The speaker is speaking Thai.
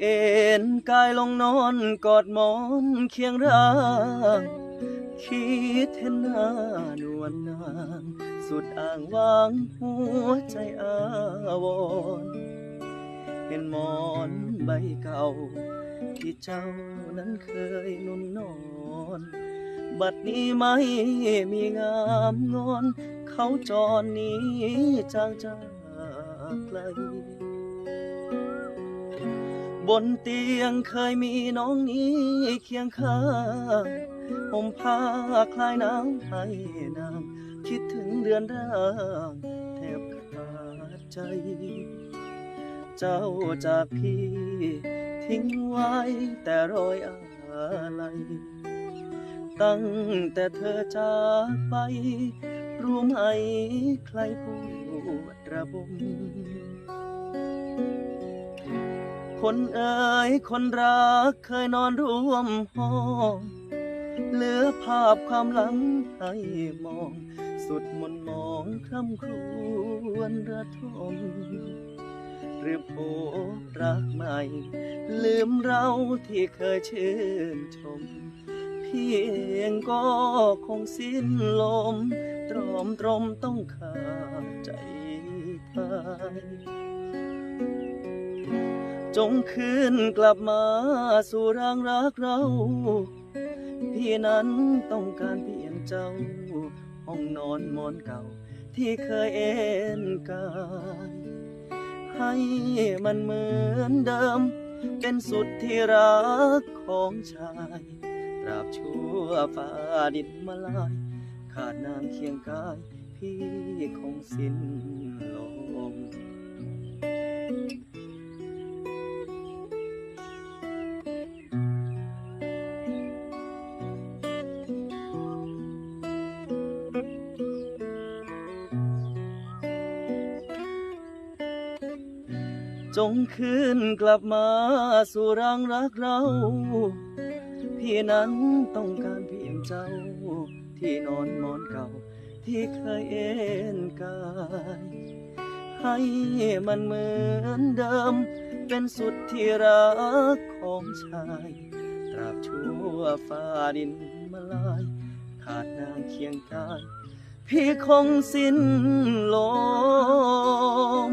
เอ็นกายลงนอนกอดหมอนเคียงร่างคิดเห็นหน้านวลนางสุดอ่างวางหัวใจอาวรเห็นหมอนใบเก่า ที่เจ้านั้นเคยนุ่นนอน บัดนี้ไม่มีงามงอน เขาจรหนี้จางจากไกล บนเตียงเคยมีน้องนี้เคียงข้างผมผ้าคลายน้ำให้นาง คิดถึงเดือนร่างแทบขาดใจ เจ้าจากพี่ ทิ้งไว้แต่รอยอะไร ตั้งแต่เธอจากไป รู้ไหมใครพูดระบม คนเอ่ยคนรักเคยนอนร่วมห้องเหลือภาพความหลังให้มอง สุดมนมองคร่ำครวญระทมหรือพบรักใหม่ ลืมเราที่เคยชื่นชมเพียงก็คงสิ้นลม ตรอมตรมต้องขาดใจตาย จงคืนกลับมาสู่ร่างรักเรา พี่นั้นต้องการเพียงเจ้า ห้องนอนมอนเก่า ที่เคยเอ็นกายให้มันเหมือนเดิม เป็นสุดที่รักของชายตราบชั่วฟ้าดินมาลาย ขาดนางเคียงกาย พี่คงสิ้นลม จงคืนกลับมาสู่รังรักเรา พี่นั้นต้องการเพียงเจ้า ที่นอนมอนเก่า ที่เคยเอ็นกาย ให้มันเหมือนเดิม เป็นสุดที่รักของชาย ตราบชั่วฟ้าดินมาลาย ขาดนางเคียงกาย พี่คงสิ้นลม